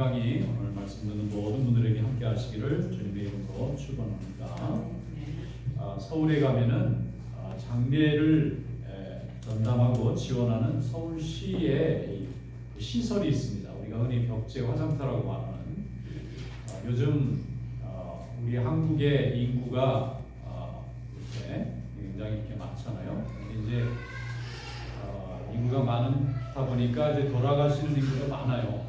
강의 오늘 말씀 듣는 모든 분들에게 함께 하시기를 주님의 이름으로 축원합니다. 아, 서울에 가면은 아, 장례를 에, 전담하고 지원하는 서울시의 이 시설이 있습니다. 우리가 흔히 벽제 화장터라고 말하는 아, 요즘 어, 우리 한국의 인구가 어, 이렇게 굉장히 이렇게 많잖아요. 이제 어, 인구가 많다 보니까 이제 돌아가시는 인구가 많아요.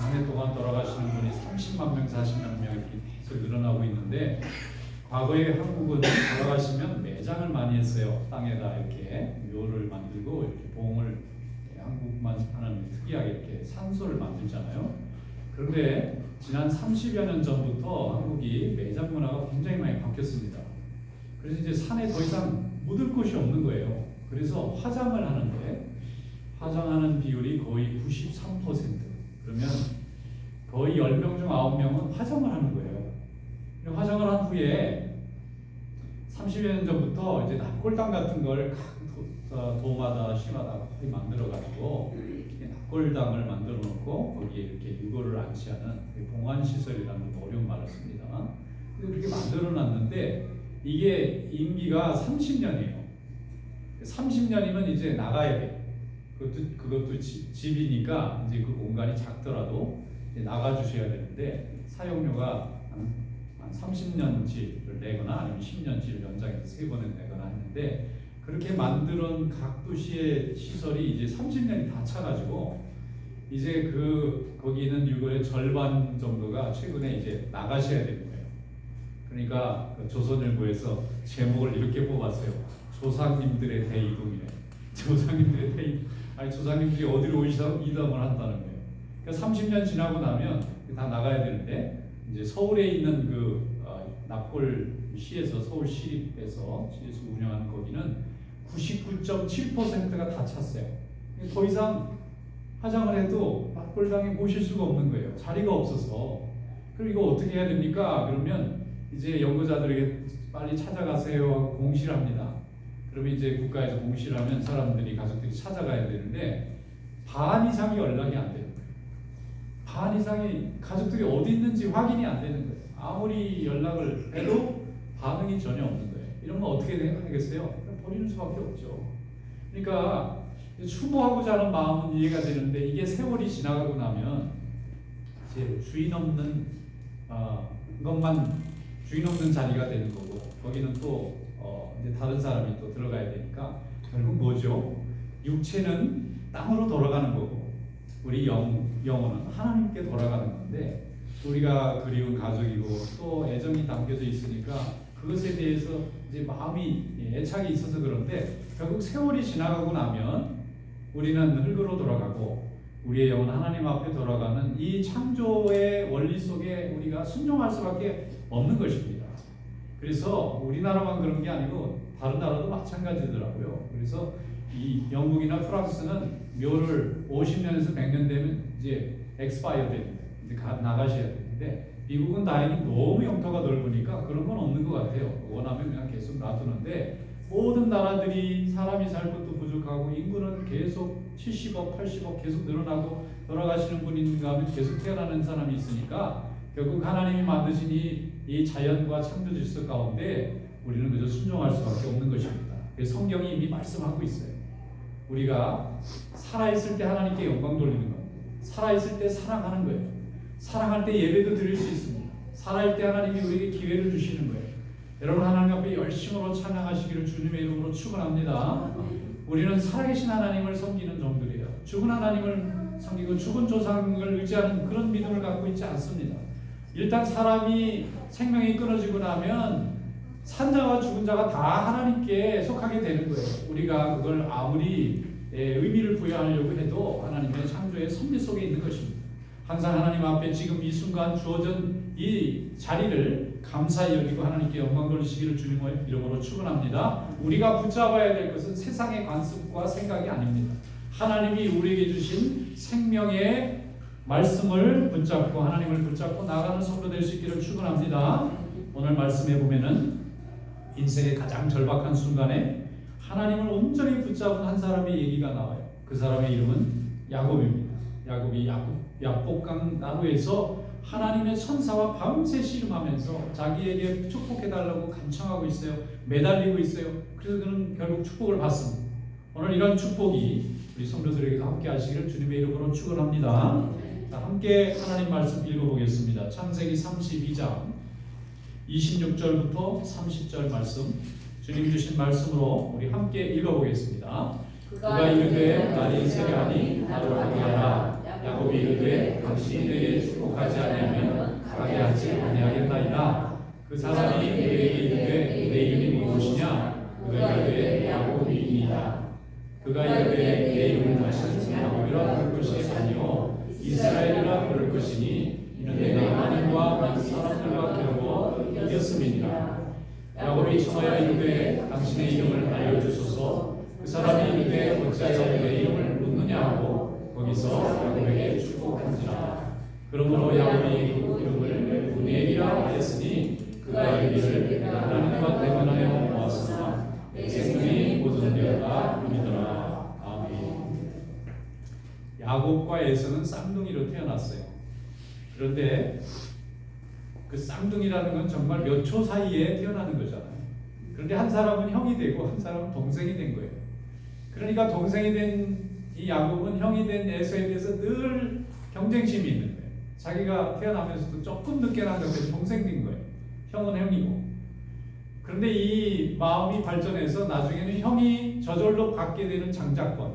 그래서 한해 동안 돌아가시는 분이 30만 명, 40만 명 이렇게 계속 늘어나고 있는데 과거에 한국은 돌아가시면 매장을 많이 했어요. 땅에다 이렇게 묘를 만들고 이렇게 봉을 한국만 하는 특이하게 이렇게 산소를 만들잖아요. 그런데 지난 30여 년 전부터 한국이 매장 문화가 굉장히 많이 바뀌었습니다. 그래서 이제 산에 더 이상 묻을 곳이 없는 거예요. 그래서 화장을 하는데 화장하는 비율이 거의 93%. 그러면 거의 10명 중 9명은 화장을 하는 거예요. 화장을 한 후에 30여 년 전부터 이제 납골당 같은 걸각 도- 어, 도마다 시마다 거의 만들어 가지고 납골당을 만들어 놓고 거기에 이렇게 유골을 안치하는 봉안 시설이라는 어려운 말을 씁니다. 근데 그렇게 만들어 놨는데 이게 임기가 30년이에요. 30년이면 이제 나가야 돼. 그것도 그것도 지- 집이니까 이제 그 공간이 작더라도 나가 주셔야 되는데 사용료가 한, 한 30년치를 내거나 아니면 10년치를 연장해서 세 번을 내거나 했는데 그렇게 만드는 각 도시의 시설이 이제 30년이 다 차가지고 이제 그 거기 있는 유골의 절반 정도가 최근에 이제 나가셔야 되는 거예요. 그러니까 그 조선일보에서 제목을 이렇게 뽑았어요. 조상님들의 대이동이래. 조상님들의 대이 아니 조상님들이 어디로 이동, 이동을 한다는 거예요. 그러니까 30년 지나고 나면 다 나가야 되는데 이제 서울에 있는 그 어, 납골 시에서 서울시립에서 시에서 운영하는 거기는 99.7%가 다 찼어요. 더 이상 화장을 해도 납골당에 모실 수가 없는 거예요. 자리가 없어서. 그럼 이거 어떻게 해야 됩니까? 그러면 이제 연구자들에게 빨리 찾아가세요 공시를 합니다. 그러면 이제 국가에서 공시를 하면 사람들이 가족들이 찾아가야 되는데 반 이상이 연락이 안 거예요. 반 이상이 가족들이 어디 있는지 확인이 안 되는 거예요. 아무리 연락을 해도 반응이 전혀 없는 거예요. 이런 거 어떻게 하겠어요? 버리는 수밖에 없죠. 그러니까 추모하고자 하는 마음은 이해가 되는데 이게 세월이 지나가고 나면 이제 주인 없는 어, 것만 주인 없는 자리가 되는 거고 거기는 또 어, 이제 다른 사람이 또 들어가야 되니까 결국 뭐죠? 육체는 땅으로 돌아가는 거고 우리 영 영혼은 하나님께 돌아가는 건데 우리가 그리운 가족이고 또 애정이 담겨져 있으니까 그것에 대해서 이제 마음이 애착이 있어서 그런데 결국 세월이 지나가고 나면 우리는 흙으로 돌아가고 우리의 영혼 하나님 앞에 돌아가는 이 창조의 원리 속에 우리가 순종할 수밖에 없는 것입니다. 그래서 우리나라만 그런 게 아니고 다른 나라도 마찬가지더라고요. 그래서 이 영국이나 프랑스는 묘를 50년에서 100년 되면 이제 엑스파이어 됩니다. 이제 가, 나가셔야 되는데 미국은 다행히 너무 영토가 넓으니까 그런 건 없는 것 같아요. 원하면 그냥 계속 놔두는데 모든 나라들이 사람이 살 것도 부족하고 인구는 계속 70억, 80억 계속 늘어나고 돌아가시는 분인가 하면 계속 태어나는 사람이 있으니까 결국 하나님이 만드신 이, 이 자연과 창조 질서 가운데 우리는 그저 순종할 수밖에 없는 것입니다. 그래서 성경이 이미 말씀하고 있어요. 우리가 살아있을 때 하나님께 영광 돌리는 겁니다. 살아있을 때 사랑하는 거예요. 사랑할 때 예배도 드릴 수 있습니다. 살아있을 때 하나님이 우리에게 기회를 주시는 거예요. 여러분 하나님 앞에 열심으로 찬양하시기를 주님의 이름으로 축원합니다. 우리는 살아계신 하나님을 섬기는 종들이에요. 죽은 하나님을 섬기고 죽은 조상을 의지하는 그런 믿음을 갖고 있지 않습니다. 일단 사람이 생명이 끊어지고 나면 산자와 죽은 자가 다 하나님께 속하게 되는 거예요. 우리가 그걸 아무리 예, 의미를 부여하려고 해도 하나님의 창조의 섭리 속에 있는 것입니다. 항상 하나님 앞에 지금 이 순간 주어진 이 자리를 감사히 여기고 하나님께 영광 돌리시기를 주님의 이름으로 축원합니다. 우리가 붙잡아야 될 것은 세상의 관습과 생각이 아닙니다. 하나님이 우리에게 주신 생명의 말씀을 붙잡고 하나님을 붙잡고 나가는 성도 될 수 있기를 축원합니다. 오늘 말씀해 보면은 인생의 가장 절박한 순간에 하나님을 온전히 붙잡은 한 사람의 얘기가 나와요. 그 사람의 이름은 야곱입니다. 야곱이 야곱, 야복강 나루에서 하나님의 천사와 밤새 씨름하면서 자기에게 축복해달라고 간청하고 있어요. 매달리고 있어요. 그래서 그는 결국 축복을 받습니다. 오늘 이런 축복이 우리 성도들에게도 함께 하시기를 주님의 이름으로 축원합니다. 자, 함께 하나님 말씀 읽어보겠습니다. 창세기 32장 26절부터 30절 말씀 주님 주신 말씀으로 우리 함께 읽어보겠습니다. 그가 이르되 나를 세례하니 나를 가게 하라. 야곱이 이르되 당신이 내게 축복하지 아니하면 가게 하지 아니하겠나이다. 그 사람이 그에게 이르되 내 이름이 무엇이냐? 그가 이르되 야곱이니이다. 그가 이르되 내 이름을 다시 야곱이라 부를 것이 아니요. 이스라엘이라 부를 것이니 이는 내가 하나님과 사람들과 겨루어 이겼음이니라 야곱이 청하여 이르되 당신의 이름을 알려주소서 그 사람이 이르되 어찌하여 내 이름을 묻느냐 하고 거기서 야곱에게 축복한지라. 그러므로 야곱이 그 이름을 분엘이라 하였으니 그가 이르기를 하나님과 대면하여 모았으나 내 생명이 모든 되었다 이더라. 아멘. 야곱과 에서는 쌍둥이로 태어났어요. 그런데 그 쌍둥이라는 건 정말 몇 초 사이에 태어나는 거잖아요. 그런데 한 사람은 형이 되고 한 사람은 동생이 된 거예요. 그러니까 동생이 된 이 야곱은 형이 된 에서에 대해서 늘 경쟁심이 있는 거예요. 자기가 태어나면서도 조금 늦게 난 것에 동생 된 거예요. 형은 형이고. 그런데 이 마음이 발전해서 나중에는 형이 저절로 갖게 되는 장자권,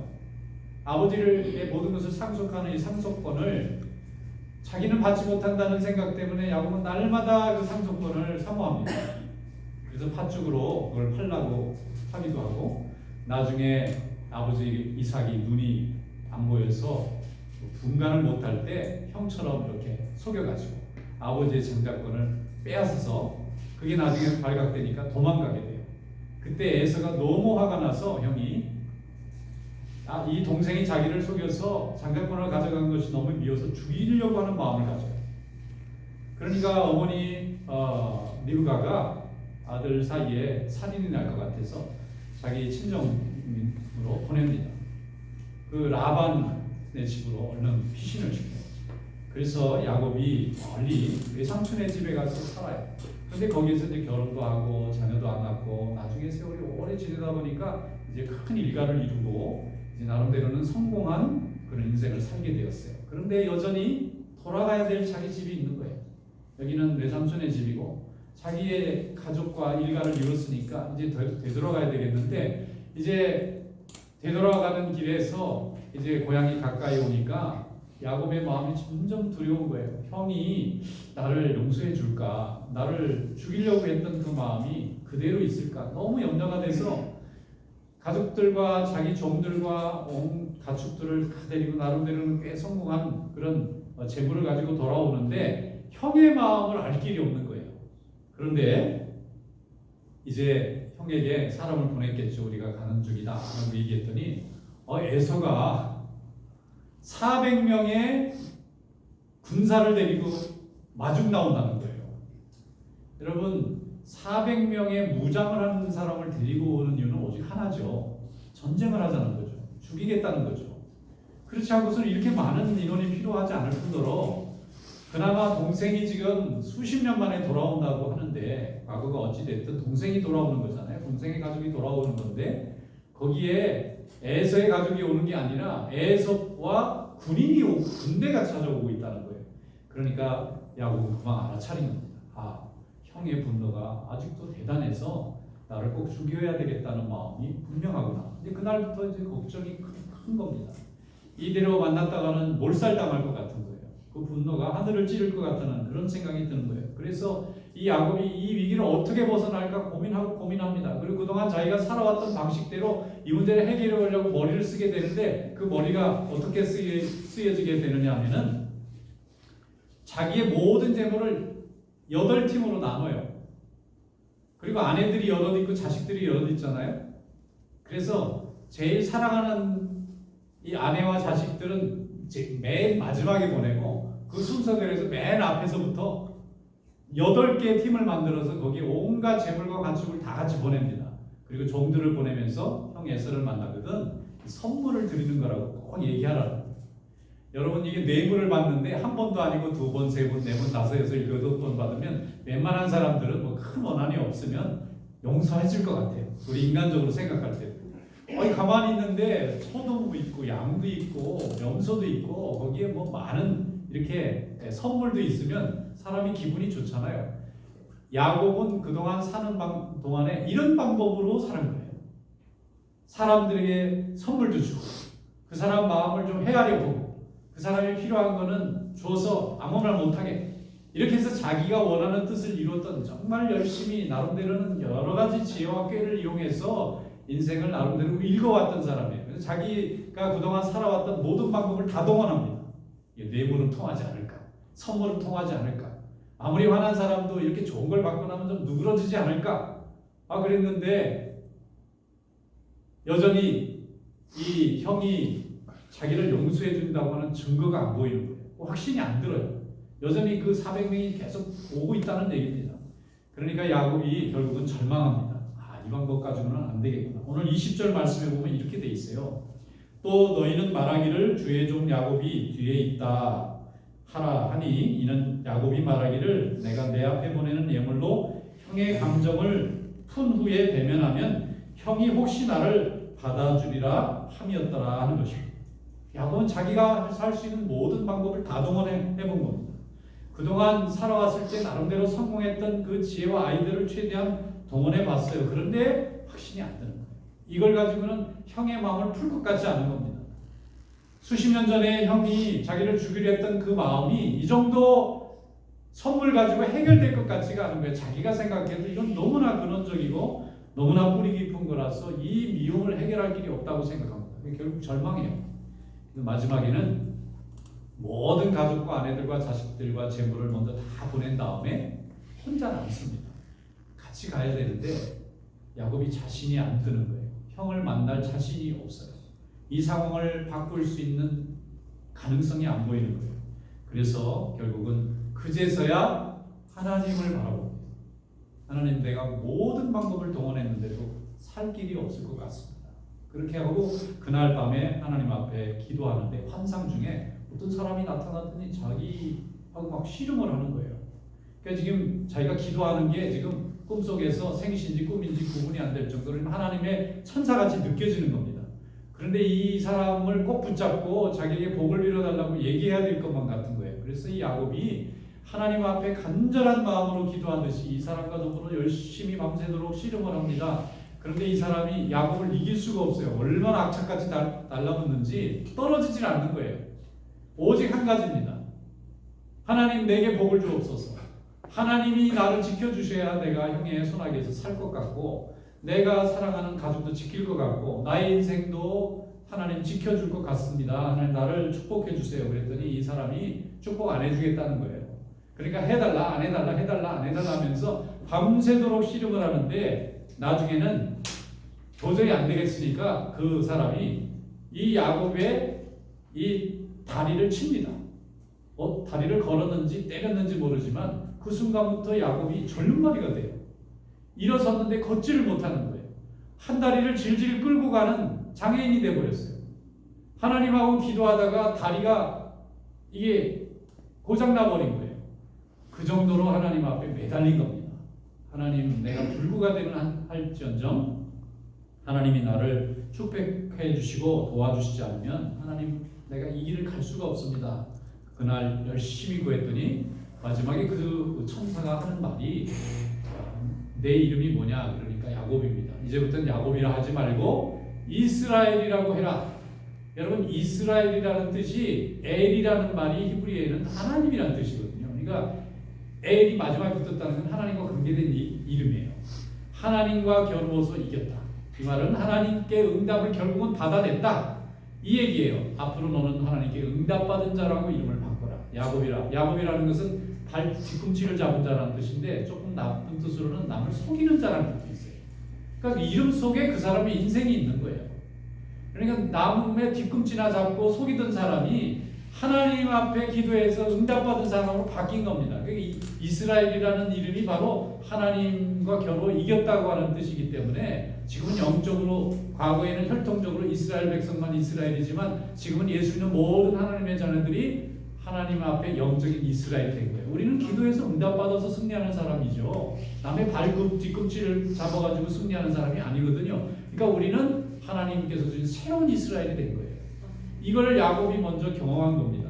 아버지의 모든 것을 상속하는 이 상속권을 자기는 받지 못한다는 생각 때문에 야곱은 날마다 그 상속권을 사모합니다. 그래서 팥죽으로 그걸 팔라고 하기도 하고 나중에 아버지 이삭이 눈이 안 보여서 분간을 못할 때 형처럼 이렇게 속여가지고 아버지의 장자권을 빼앗아서 그게 나중에 발각되니까 도망가게 돼요. 그때 에서가 너무 화가 나서 형이 아, 이 동생이 자기를 속여서 장자권을 가져간 것이 너무 미워서 죽이려고 하는 마음을 가져요. 그러니까 어머니 어, 리브가가 아들 사이에 살인이 날 것 같아서 자기 친정으로 보냅니다. 그 라반의 집으로 얼른 피신을 시켜요. 그래서 야곱이 멀리 외삼촌의 집에 가서 살아요. 근데 거기에서 이제 결혼도 하고 자녀도 안 낳고 나중에 세월이 오래 지내다 보니까 이제 큰 일가를 이루고 이제 나름대로는 성공한 그런 인생을 살게 되었어요. 그런데 여전히 돌아가야 될 자기 집이 있는 거예요. 여기는 외삼촌의 집이고 자기의 가족과 일가를 이뤘으니까 이제 되- 되돌아가야 되겠는데 이제 되돌아가는 길에서 이제 고향이 가까이 오니까 야곱의 마음이 점점 두려운 거예요. 형이 나를 용서해 줄까? 나를 죽이려고 했던 그 마음이 그대로 있을까? 너무 염려가 돼서 가족들과 자기 종들과 온 가축들을 다 데리고 나름대로는 꽤 성공한 그런 어, 재물을 가지고 돌아오는데 형의 마음을 알 길이 없는 거예요. 그런데 이제 형에게 사람을 보냈겠죠. 우리가 가는 중이다. 라고 얘기했더니 어, 에서가 400명의 군사를 데리고 마중 나온다는 거예요. 여러분 400명의 무장을 하는 사람을 데리고 오는 이유는 오직 하나죠. 전쟁을 하자는 거죠. 죽이겠다는 거죠. 그렇지 않고서는 이렇게 많은 인원이 필요하지 않을 뿐더러 그나마 동생이 지금 수십 년 만에 돌아온다고 하는데 과거가 어찌됐든 동생이 돌아오는 거잖아요. 동생의 가족이 돌아오는 건데 거기에 에서의 가족이 오는 게 아니라 에서와 군인이 오고 군대가 찾아오고 있다는 거예요. 그러니까 야곱은 그만 알아차린 겁니다. 아 형의 분노가 아직도 대단해서 나를 꼭 죽여야 되겠다는 마음이 분명하구나. 근데 그날부터 이제 걱정이 큰, 큰 겁니다. 이대로 만났다가는 몰살당할 것 같은 거예요. 그 분노가 하늘을 찌를 것 같다는 그런 생각이 드는 거예요. 그래서 이 야곱이 이 위기를 어떻게 벗어날까 고민하고 고민합니다. 그리고 그동안 자기가 살아왔던 방식대로 이 문제를 해결하려고 머리를 쓰게 되는데 그 머리가 어떻게 쓰여, 쓰여지게 되느냐 하면은 자기의 모든 재물을 여덟 팀으로 나눠요. 그리고 아내들이 여럿 있고 자식들이 여럿 있잖아요. 그래서 제일 사랑하는 이 아내와 자식들은 맨 마지막에 보내고 그 순서대로 해서 맨 앞에서부터 여덟 개의 팀을 만들어서 거기에 온갖 재물과 간축을 다 같이 보냅니다. 그리고 종들을 보내면서 형 에서를 만나거든 선물을 드리는 거라고 꼭 얘기하라고. 여러분 이게 뇌물을 받는데 한 번도 아니고 두 번, 세 번, 네 번, 다섯, 여섯, 일곱, 여덟 번 받으면 웬만한 사람들은 뭐 큰 원한이 없으면 용서해줄 것 같아요. 우리 인간적으로 생각할 때. 어이 가만히 있는데 소도 있고 양도 있고 염소도 있고 거기에 뭐 많은 이렇게 선물도 있으면 사람이 기분이 좋잖아요. 야곱은 그동안 사는 방, 동안에 이런 방법으로 사는 거예요. 사람들에게 선물도 주고 그 사람 마음을 좀 헤아려 보고 그 사람이 필요한 거는 줘서 아무 말 못하게 이렇게 해서 자기가 원하는 뜻을 이루었던 정말 열심히 나름대로는 여러 가지 지혜와 꾀를 이용해서 인생을 나름대로 읽어왔던 사람이에요. 그래서 자기가 그동안 살아왔던 모든 방법을 다 동원합니다. 뇌물은 통하지 않을까? 선물은 통하지 않을까? 아무리 화난 사람도 이렇게 좋은 걸 받고 나면 좀 누그러지지 않을까? 아 그랬는데 여전히 이 형이 자기를 용서해 준다고 하는 증거가 안 보이는 거예요. 확신이 안 들어요. 여전히 그 400명이 계속 오고 있다는 얘기입니다. 그러니까 야곱이 결국은 절망합니다. 아, 이 방법 가지고는 안 되겠구나. 오늘 20절 말씀에 보면 이렇게 돼 있어요. 또 너희는 말하기를 주의 종 야곱이 뒤에 있다 하라 하니 이는 야곱이 말하기를 내가 내 앞에 보내는 예물로 형의 감정을 푼 후에 대면하면 형이 혹시 나를 받아주리라 함이었더라 하는 것입니다. 야곱은 자기가 살 수 있는 모든 방법을 다 동원해 본 겁니다. 그동안 살아왔을 때 나름대로 성공했던 그 지혜와 아이디어를 최대한 동원해 봤어요. 그런데 확신이 안 드는 거예요. 이걸 가지고는 형의 마음을 풀 것 같지 않은 겁니다. 수십 년 전에 형이 자기를 죽이려 했던 그 마음이 이 정도 선물 가지고 해결될 것 같지가 않은 거예요. 자기가 생각해도 이건 너무나 근원적이고 너무나 뿌리 깊은 거라서 이 미움을 해결할 길이 없다고 생각합니다. 결국 절망해요. 마지막에는 모든 가족과 아내들과 자식들과 재물을 먼저 다 보낸 다음에 혼자 남습니다. 같이 가야 되는데 야곱이 자신이 안 드는 거예요. 형을 만날 자신이 없어요. 이 상황을 바꿀 수 있는 가능성이 안 보이는 거예요. 그래서 결국은 그제서야 하나님을 바라봅니다. 하나님 내가 모든 방법을 동원했는데도 살 길이 없을 것 같습니다. 그렇게 하고 그날 밤에 하나님 앞에 기도하는데 환상 중에 어떤 사람이 나타났더니 자기하고 막 씨름을 하는 거예요. 그러니까 지금 자기가 기도하는 게 지금 꿈속에서 생신지 꿈인지 구분이 안 될 정도로 하나님의 천사같이 느껴지는 겁니다. 그런데 이 사람을 꼭 붙잡고 자기에게 복을 빌어달라고 얘기해야 될 것만 같은 거예요. 그래서 이 야곱이 하나님 앞에 간절한 마음으로 기도하듯이 이 사람과 더불어 열심히 밤새도록 씨름을 합니다. 그런데 이 사람이 야곱을 이길 수가 없어요. 얼마나 악착같이 달, 달라붙는지 떨어지질 않는 거예요. 오직 한 가지입니다. 하나님 내게 복을 주옵소서. 하나님이 나를 지켜주셔야 내가 형의 손아귀에서 살 것 같고 내가 사랑하는 가족도 지킬 것 같고 나의 인생도 하나님 지켜줄 것 같습니다. 하나님 나를 축복해 주세요. 그랬더니 이 사람이 축복 안 해주겠다는 거예요. 그러니까 해달라 안 해달라 해달라 안 해달라 하면서 밤새도록 씨름을 하는데 나중에는 도저히 안 되겠으니까 그 사람이 이 야곱의 이 다리를 칩니다. 어, 다리를 걸었는지 때렸는지 모르지만 그 순간부터 야곱이 절름머리가 돼요. 일어섰는데 걷지를 못하는 거예요. 한 다리를 질질 끌고 가는 장애인이 돼 버렸어요. 하나님하고 기도하다가 다리가 이게 고장 나 버린 거예요. 그 정도로 하나님 앞에 매달린 겁니다. 하나님 내가 불구가 되면 할지언정 하나님이 나를 축복해 주시고 도와주시지 않으면 하나님 내가 이 길을 갈 수가 없습니다. 그날 열심히 구했더니 마지막에 그 천사가 하는 말이 내 이름이 뭐냐 그러니까 야곱입니다. 이제부터는 야곱이라 하지 말고 이스라엘이라고 해라. 여러분 이스라엘이라는 뜻이 엘이라는 말이 히브리어에는 하나님이라는 뜻이거든요. 그러니까 엘이 마지막에 붙었다는 건 하나님과 관계된 이, 이름이에요. 하나님과 겨루어서 이겼다. 이 말은 하나님께 응답을 결국은 받아냈다. 이 얘기예요. 앞으로 너는 하나님께 응답받은 자라고 이름을 바꿔라. 야곱이라. 야곱이라는 것은 발 뒤꿈치를 잡은 자라는 뜻인데 조금 나쁜 뜻으로는 남을 속이는 자라는 뜻이 있어요. 그러니까 그 이름 속에 그 사람의 인생이 있는 거예요. 그러니까 남의 뒤꿈치나 잡고 속이던 사람이 하나님 앞에 기도해서 응답받은 사람으로 바뀐 겁니다. 그 이- 이스라엘이라는 이름이 바로 하나님과 겨루 이겼다고 하는 뜻이기 때문에 지금은 영적으로 과거에는 혈통적으로 이스라엘 백성만 이스라엘이지만 지금은 예수 있는 모든 하나님의 자녀들이 하나님 앞에 영적인 이스라엘이 된 거예요. 우리는 기도해서 응답받아서 승리하는 사람이죠. 남의 발굽 뒤꿈치를 잡아가지고 승리하는 사람이 아니거든요. 그러니까 우리는 하나님께서 주신 새로운 이스라엘이 된 거예요. 이걸 야곱이 먼저 경험한 겁니다.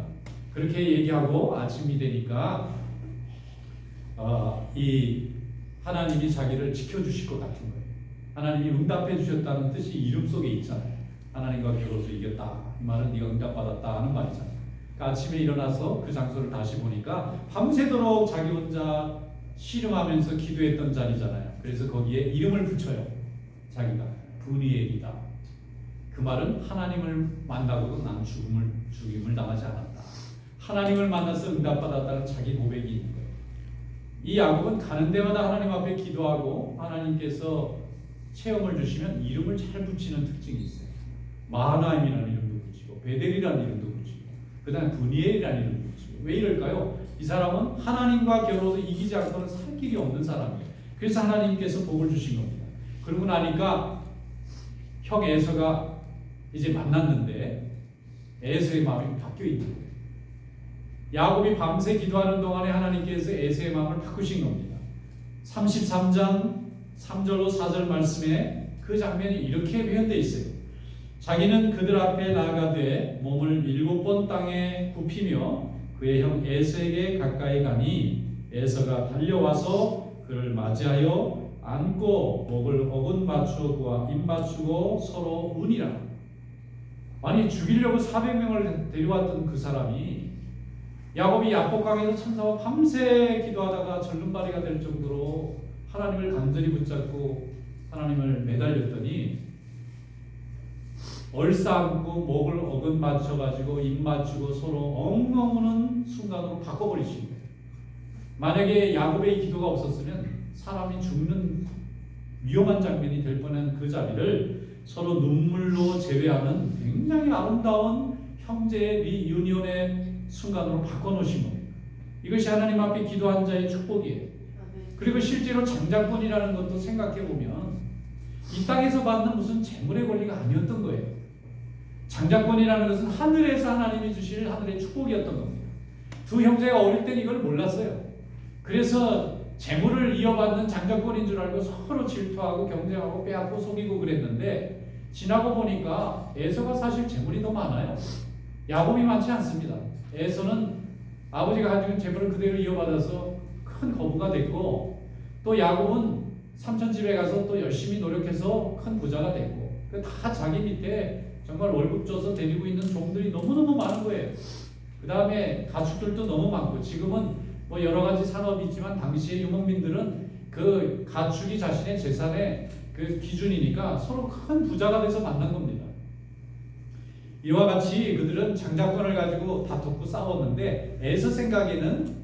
그렇게 얘기하고 아침이 되니까 어, 이 하나님이 자기를 지켜주실 것 같은 거예요. 하나님이 응답해 주셨다는 뜻이 이름 속에 있잖아요. 하나님과 겨루서 이겼다. 이 말은 네가 응답받았다 하는 말이잖아요. 그러니까 아침에 일어나서 그 장소를 다시 보니까 밤새도록 자기 혼자 씨름하면서 기도했던 자리잖아요. 그래서 거기에 이름을 붙여요. 자기가 분이엘이다. 그 말은 하나님을 만나고도 난 죽음을 죽임을 당하지 않았다. 하나님을 만나서 응답받았다는 자기 고백이 있는 거예요. 이 야곱은 가는 데마다 하나님 앞에 기도하고 하나님께서 체험을 주시면 이름을 잘 붙이는 특징이 있어요. 마하나임이라는 이름도 붙이고 베델이라는 이름도 붙이고 그다음 분이엘이라는 이름도 붙이고 왜 이럴까요? 이 사람은 하나님과 겨루어서 이기지 않고는 살 길이 없는 사람이에요. 그래서 하나님께서 복을 주신 겁니다. 그러고 나니까 형 에서가 이제 만났는데 에서의 마음이 바뀌어 있는 거예요. 야곱이 밤새 기도하는 동안에 하나님께서 에서의 마음을 바꾸신 겁니다. 33장 3절로 4절 말씀에 그 장면이 이렇게 표현되어 있어요. 자기는 그들 앞에 나아가되 몸을 일곱 번 땅에 굽히며 그의 형 에서에게 가까이 가니 에서가 달려와서 그를 맞이하여 안고 목을 어근 맞추어 그와 입 맞추고 서로 운이라. 아니 죽이려고 400명을 데려왔던 그 사람이 야곱이 야복강에서 천사와 밤새 기도하다가 절름발이가 될 정도로 하나님을 간절히 붙잡고 하나님을 매달렸더니 얼싸안고 목을 어긋 맞춰가지고 입 맞추고 서로 엉엉 우는 순간으로 바꿔버리신 거예요. 만약에 야곱의 기도가 없었으면 사람이 죽는 위험한 장면이 될 뻔한 그 자리를 서로 눈물로 제외하는 굉장히 아름다운 형제의 리유니온의 순간으로 바꿔놓으신 겁니다. 이것이 하나님 앞에 기도한 자의 축복이에요. 그리고 실제로 장자권이라는 것도 생각해 보면 이 땅에서 받는 무슨 재물의 권리가 아니었던 거예요. 장자권이라는 것은 하늘에서 하나님이 주실 하늘의 축복이었던 겁니다. 두 형제가 어릴 땐 이걸 몰랐어요. 그래서 재물을 이어받는 장자권인 줄 알고 서로 질투하고 경쟁하고 빼앗고 속이고 그랬는데 지나고 보니까 에서가 사실 재물이 더 많아요. 야곱이 많지 않습니다. 에서는 아버지가 가지고 재물을 그대로 이어받아서 큰 거부가 됐고 또 야곱은 삼촌 집에 가서 또 열심히 노력해서 큰 부자가 됐고 그다 자기 밑에 정말 월급 줘서 데리고 있는 종들이 너무너무 많은 거예요. 그 다음에 가축들도 너무 많고 지금은 뭐 여러 가지 산업이 있지만 당시의 유목민들은 그 가축이 자신의 재산의 그 기준이니까 서로 큰 부자가 돼서 만난 겁니다. 이와 같이 그들은 장자권을 가지고 다퉜고 싸웠는데 에서 생각에는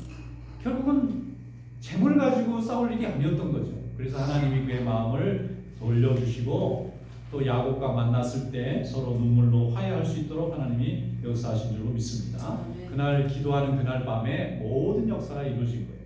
결국은 재물 가지고 싸울 일이 아니었던 거죠. 그래서 하나님이 그의 마음을 돌려주시고 또 야곱과 만났을 때 서로 눈물로 화해할 수 있도록 하나님이 역사하신 줄로 믿습니다. 그날 기도하는 그날 밤에 모든 역사가 이루어진 거예요.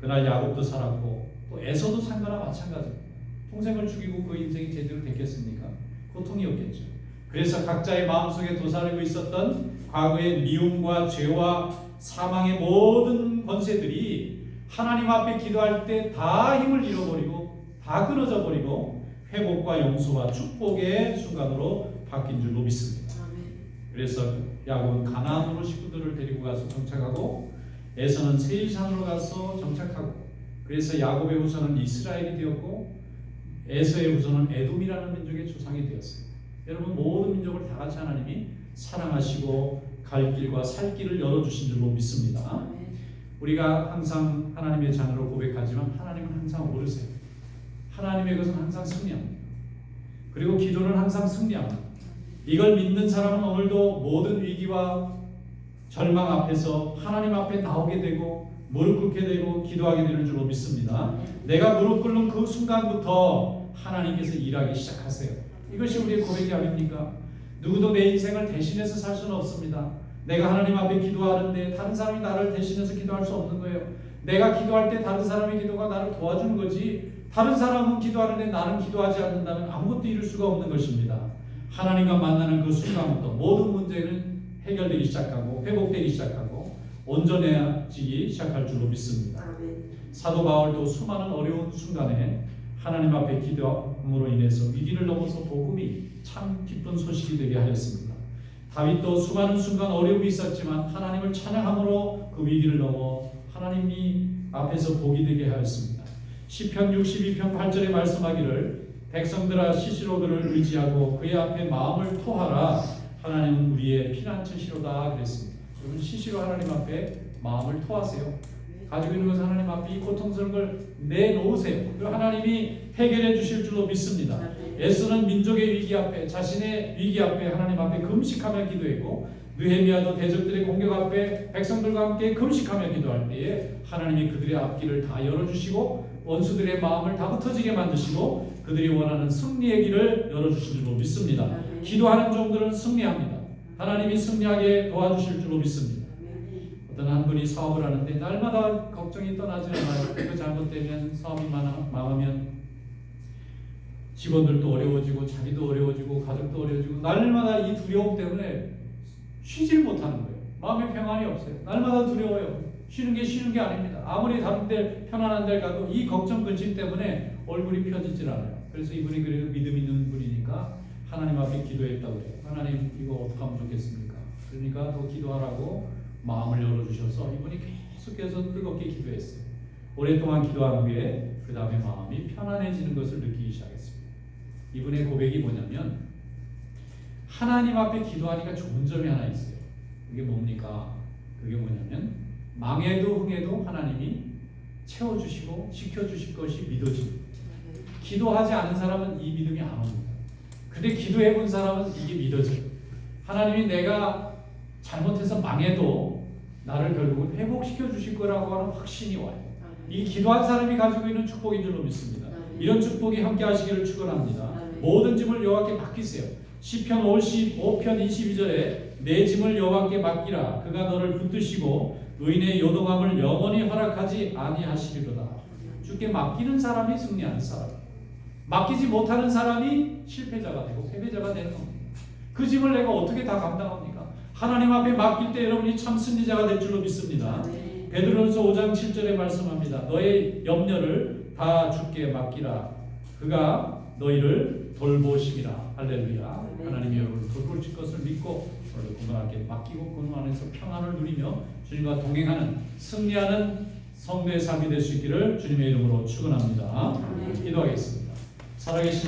그날 야곱도 살았고 또 에서도 산 거나 마찬가지입니 다. 동생을 죽이고 그 인생이 제대로 됐겠습니까? 고통이었겠죠. 그래서 각자의 마음속에 도사리고 있었던 과거의 미움과 죄와 사망의 모든 권세들이 하나님 앞에 기도할 때 다 힘을 잃어버리고 다 끊어져 버리고 회복과 용서와 축복의 순간으로 바뀐 줄로 믿습니다. 그래서 야곱은 가나안으로 식구들을 데리고 가서 정착하고 에서는 세일산으로 가서 정착하고 그래서 야곱의 후손은 이스라엘이 되었고 에서의 후손은 에돔이라는 민족의 조상이 되었어요. 여러분 모든 민족을 다 같이 하나님이 사랑하시고 갈 길과 살 길을 열어주신 줄로 믿습니다. 우리가 항상 하나님의 자녀로 고백하지만 하나님은 항상 오르세요. 하나님의 것은 항상 승리합니다. 그리고 기도는 항상 승리합니다. 이걸 믿는 사람은 오늘도 모든 위기와 절망 앞에서 하나님 앞에 나오게 되고 무릎 꿇게 되고 기도하게 되는 줄로 믿습니다. 내가 무릎 꿇는 그 순간부터 하나님께서 일하기 시작하세요. 이것이 우리의 고백이 아닙니까? 누구도 내 인생을 대신해서 살 수는 없습니다. 내가 하나님 앞에 기도하는데 다른 사람이 나를 대신해서 기도할 수 없는 거예요. 내가 기도할 때 다른 사람의 기도가 나를 도와주는 거지. 다른 사람은 기도하는데 나는 기도하지 않는다면 아무것도 이룰 수가 없는 것입니다. 하나님과 만나는 그 순간부터 모든 문제는 해결되기 시작하고 회복되기 시작하고 온전해지기 시작할 줄로 믿습니다. 사도 바울도 수많은 어려운 순간에 하나님 앞에 기도함으로 인해서 위기를 넘어서 복음이 참 기쁜 소식이 되게 하였습니다. 다윗도 수많은 순간 어려움이 있었지만 하나님을 찬양함으로 그 위기를 넘어 하나님이 앞에서 복이 되게 하였습니다. 시편 62편 8절에 말씀하기를 백성들아 시시로 그를 의지하고 그의 앞에 마음을 토하라 하나님은 우리의 피난처시로다 그랬습니다. 여러분 시시로 하나님 앞에 마음을 토하세요. 가지고 있는 것을 하나님 앞에 이 고통스러운 걸 내놓으세요. 그 하나님이 해결해 주실 줄로 믿습니다. 에스는 민족의 위기 앞에 자신의 위기 앞에 하나님 앞에 금식하며 기도했고 느헤미야도 대적들의 공격 앞에 백성들과 함께 금식하며 기도할 때에 하나님이 그들의 앞길을 다 열어주시고 원수들의 마음을 다 흩어지게 만드시고 그들이 원하는 승리의 길을 열어주실 줄로 믿습니다. 기도하는 종들은 승리합니다. 하나님이 승리하게 도와주실 줄로 믿습니다. 어떤 한 분이 사업을 하는데 날마다 걱정이 떠나지 않아요. 그 잘못되면 사업이 망하- 망하면 직원들도 어려워지고 자기도 어려워지고 가족도 어려워지고 날마다 이 두려움 때문에 쉬질 못하는 거예요. 마음의 평안이 없어요. 날마다 두려워요. 쉬는 게 쉬는 게 아닙니다. 아무리 다른 데 편안한 데 가도 이 걱정 근심 때문에 얼굴이 펴지질 않아요. 그래서 이분이 그래도 믿음 있는 분이니까 하나님 앞에 기도했다고 그래요. 하나님 이거 어떻게 하면 좋겠습니까? 그러니까 더 기도하라고 마음을 열어주셔서 이분이 계속해서 뜨겁게 기도했어요. 오랫동안 기도한 후에 그 다음에 마음이 편안해지는 것을 느끼기 시작했습니다. 이분의 고백이 뭐냐면 하나님 앞에 기도하니까 좋은 점이 하나 있어요. 그게 뭡니까? 그게 뭐냐면 망해도 흥해도 하나님이 채워주시고 지켜주실 것이 믿어집니다. 기도하지 않은 사람은 이 믿음이 안 옵니다. 근데 기도해 본 사람은 이게 믿어져요. 하나님이 내가 잘못해서 망해도 나를 결국은 회복시켜 주실 거라고 하는 확신이 와요. 이 기도한 사람이 가지고 있는 축복인 줄로 믿습니다. 이런 축복이 함께 하시기를 축원합니다. 모든 짐을 여호와께 맡기세요. 시편 55편 22절에 내 짐을 여호와께 맡기라 그가 너를 붙드시고 의인의 요동함을 영원히 허락하지 아니하시리로다. 주께 맡기는 사람이 승리하는 사람. 맡기지 못하는 사람이 실패자가 되고 패배자가 되는 겁니다. 그 짐을 내가 어떻게 다 감당합니까? 하나님 앞에 맡길 때 여러분이 참 승리자가 될 줄로 믿습니다. 베드로전서 5장 7절에 말씀합니다. 너의 염려를 다 주께 맡기라. 그가 너희를 돌보심이라. 할렐루야. 하나님이 여러분을 돌보실 것을 믿고 오늘 그분께 맡기고 그분 안에서 평안을 누리며 주님과 동행하는 승리하는 성도의 삶이 될 수 있기를 주님의 이름으로 축원합니다. 기도하겠습니다. 살아계신